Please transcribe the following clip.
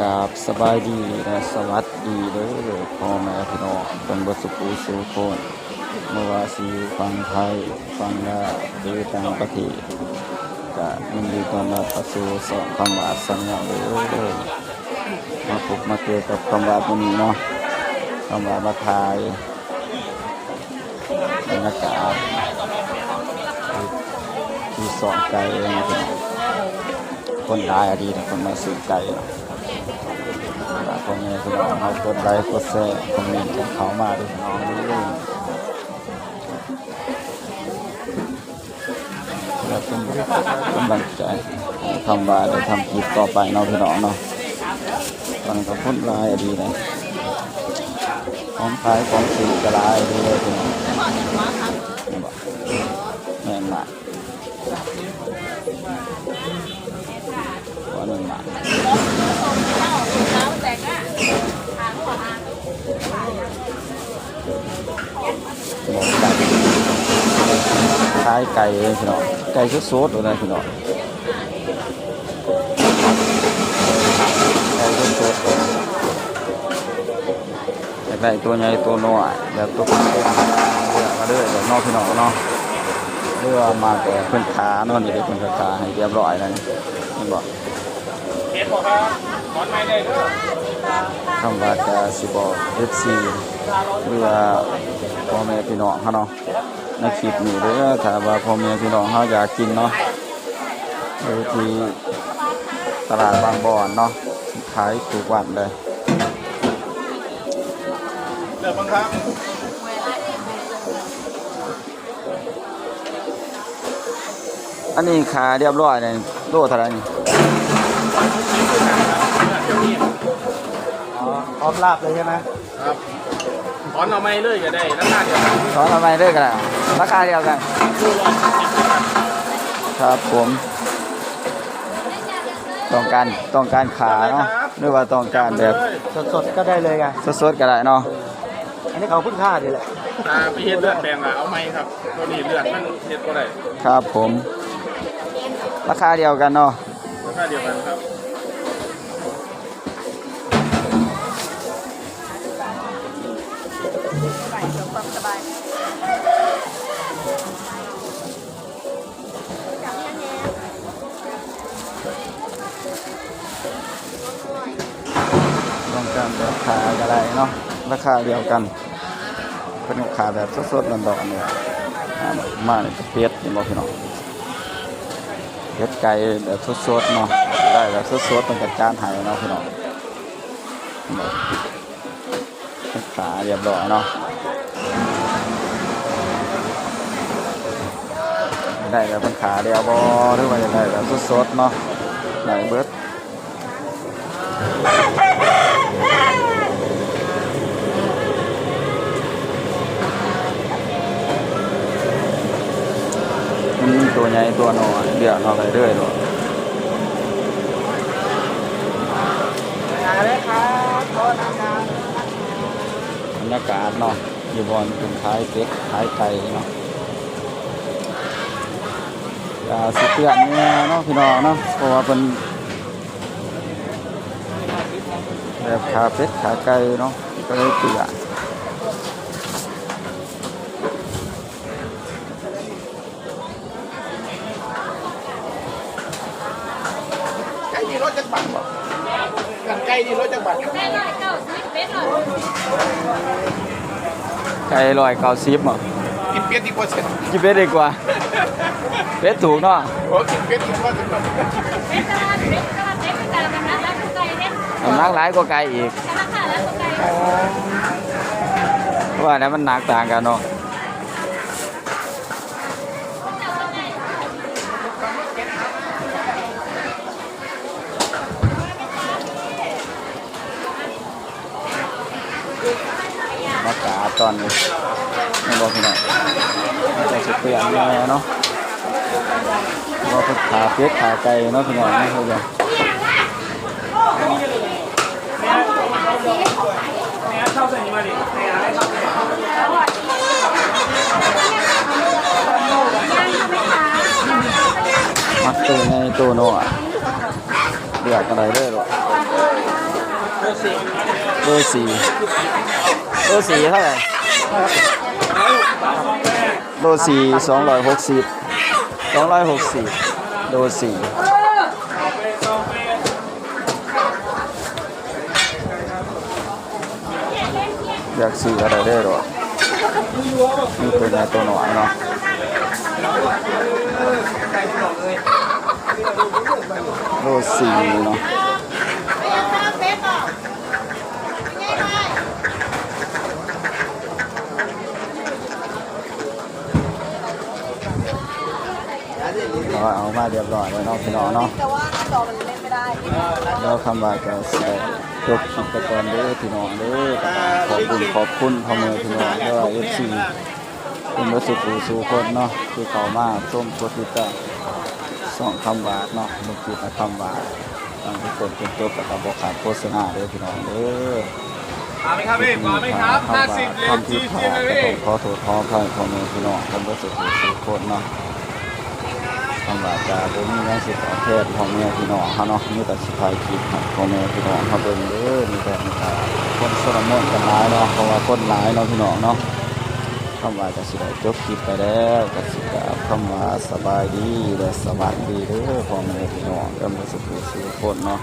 กาบสบายดีและสวัสดีเด้อพ่อแม่พี่น้องคนบสุภูสุโคนเมื่อวาสิอฟังไทยฟังลาหรือต่างประเทศก็ยินดีต้อนรับเข้าสู่สองคำว่าสัญญาเด้อมาพบมาเจอกับคำว่าตัวนี้เนาะคำว่ามาทายบรรยากาศที่สองไกลนะครับคนหลายอดีตคนมาสื่อไกลเนาะ พ่อแม่พี่น้องเอากดไลค์กดแชร์คอมเมนต์กันเขามาด้วยน้องด้วยแล้วเป็นกำลังใจทำบาได้ทำคลิปต่อไปเนาะพี่น้องเนาะตอนนก็พ้นลายดีเลยของขายของสื่กระลายดีเลยพี่น้องแม่นมากว่าหนึ่งมาก หมกไก่ขายไก่เองพี่น้องไก่สดๆเลยนะพี่น้องไก่สดๆเลยอยากได้ตัวใหญ่ตัวน้อยแบบตัวเป็นเลือกมาเรื่อยแบบนอกพี่น้องเนาะเรือมาแต่เพิ่นขาเนอนนี่เป็นเพิ่นขาให้เรียบร้อยนี่นี่บอกคำว่าจะสิบอก FC หรือว่าพ่อแม่พี่น้องเขาเนาะ ในคลิปนี้เด้อถ้าว่าพ่อแม่พี่น้องเขาอยากกินเนาะอยู่ที่ตลาดบางบอนเนาะขายทุกวันเลยเด้อบังครับอันนี้ขาเรียบร้อยเลยโลเท่าไหร่นี่อ๋อพร้อมลาบเลยใช่ไหมครับ ถอนเอาไม่เลยก็ได้ราคาเดียวกันสอนทำไมเด้อกันล่ะราคาเดียวกันครับผมต้องการต้องการขาเนาะหรือว่าต้องการแบบสดๆ ก็ได้เลยไง สดๆก็ได้เนาะอันนี้เขาเพิ่งฆ่าดีแหละอ่าไปเฮ็ดเลือดแดงอะเอาไม่ครับตัวนี้เลือดมันเฮ็ดบ่ได้ครับผม ราคาเดียวกันเนาะราคาเดียวกันครับ ต้องการแบบขาก็ได้เนาะราคาเดียวกันเป็นขาแบบสดๆร้อนๆเนี่ยอ่ามาเนี่ยเป็ดนี่บอกพี่น้องเป็ดไก่แบบสดๆเนาะได้แบบสดๆต้องจัดจานให้เนาะพี่น้องขาเรียบร้อยเนาะได้แบบเป็นขาเดียวบอหรือว่าจะได้แบบสดๆเนาะไหนเบิด มันมีตัวให ญ่ตัวน้อยเดี๋ยวเอาไปเรื่อยเลยมาเลยครับโทษนะครับบรรยากาศเนาะอยู่บอนเป็นท้ายเป็ดท้ายไก่เนาะอย่าสิเตือนเนี่ยเนาะพี่น้องเนาะเพราะว่าเป็นแบบขาเป็ดขาไก่เนาะก็เลยเตือน ไก่นี่รถจักรบัตรบ่ กันไก่นี่รถจักรบัตรไก่ลอยเก้าสิบอะกินเป็ดดีกว่าเสร็จกินเป็ดดีกว่าเป็ดถูกเนาะโอ้กินเป็ดดีกว่าเสร็จน้ำหนักหลายกว่าไก่อีกเพราะว่านั้นมันหนักต่างกันเนาะากาศตอนนี้ไม่บอกพี่น้องไม่ต้องสุดเปลี่ยนแน่เนาะว่าเป็นขาเป็ดขาไก่เนาะพี่น้องไม่เคยเลยมัดตัวในตัวโน่อะเดือดอะไรเด้อหรอ สี่โลสี่โลสี่เท่าไหร่โลสี่สองร้อยหกสิบสองร้อยหกสิบโลสี่อยากซื้ออะไรได้หรอนี่ตัวใหญ่ตัวหน่อยเนาะโลสี่เนาะ เราเอามาเรียบร้อยแล้วเนาะพี่น้องเนาะแต่ว่าหน้าจอมันเล่นไม่ได้เราคำว่าจะใส่จบคลิปไปก่อนเด้อพี่น้องเด้อขอบคุณขอบคุณพ่อแม่พี่น้องเด้อเอฟซีเป็นวัสุขุสู่คนเนาะที่เขามาส้มกดติดตามสองคำหวานเนาะลูกจิตนะคำหวานตั้งทุกคนเป็นจบกับบอกขาดโฆษณาเด้อพี่น้องเด้อมาไหมครับพี่มาไหมครับห้าสิบเลนทำจีที่จีขาดเลยพี่ขอโทษขออภัยพ่อแม่พี่น้องเป็นวัสุขุสู่คนเนาะำหรับจะบ่มีหยังสิประเทศพ่อแม่พี่น้องเขาเนาะมีแต่สิถ่ายคลิปให้พ่อแม่พี่น้องเขาเบิ่งเด้อมีแต่มีแต่คนสละมนกันหลายเนาะเพราะว่าคนหลายเนาะพี่น้องเนาะคำว่าจะสิได้จบคลิปไปแล้วกับสิกล่าคำว่าสบายดีและสบายดีเด้อพ่อแม่พี่น้องกันบ่สุขสุขคนเนาะ